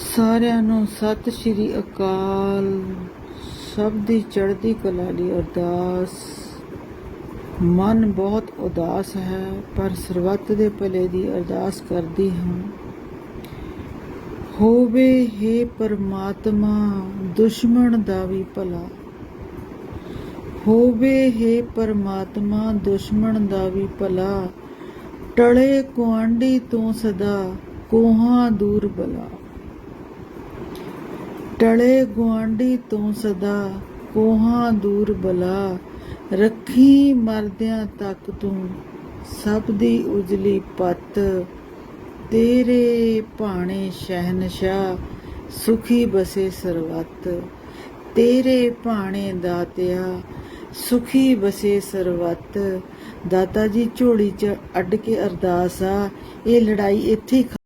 ਸਾਰਿਆਂ ਨੂੰ ਸਤਿ ਸ਼੍ਰੀ ਅਕਾਲ। ਸਭ ਦੀ ਚੜ੍ਹਦੀ ਕਲਾ ਦੀ ਅਰਦਾਸ। ਮਨ ਬਹੁਤ ਉਦਾਸ ਹੈ, ਪਰ ਸਰਬੱਤ ਦੇ ਭਲੇ ਦੀ ਅਰਦਾਸ ਕਰਦੀ ਹਾਂ। ਹੋਵੇ हे ਪਰਮਾਤਮਾ, ਦੁਸ਼ਮਣ ਦਾ ਵੀ ਭਲਾ। ਹੋਵੇ हे ਪਰਮਾਤਮਾ, ਦੁਸ਼ਮਣ ਦਾ ਵੀ ਭਲਾ। ਟਲੇ ਕੁਆਂਡੀ ਤੋਂ ਸਦਾ, ਕੋਹਾਂ ਦੂਰ ਬਲਾ। ਟਲੇ ਗੁਆਂਢੀ ਤੋਂ ਸਦਾ, ਕੋਹਾਂ ਦੂਰ ਬਲਾ, ਰੱਖੀ ਮਰਦਿਆਂ ਤੱਕ ਤੂੰ, ਸਭ ਦੀ ਉਜਲੀ ਪੱਤ, ਤੇਰੇ ਭਾਣੇ ਸ਼ਹਿਨਸ਼ਾਹ, ਸੁਖੀ ਬਸੇ ਸਰਵਤ, ਤੇਰੇ ਭਾਣੇ ਦਾਤਿਆ, ਸੁਖੀ ਬਸੇ ਸਰਵਤ, ਦਾਤਾ ਜੀ ਝੋਲੀ ਚ ਅੱਡ ਕੇ ਅਰਦਾਸ ਆ, ਇਹ ਲੜਾਈ ਇੱਥੇ ਹੀ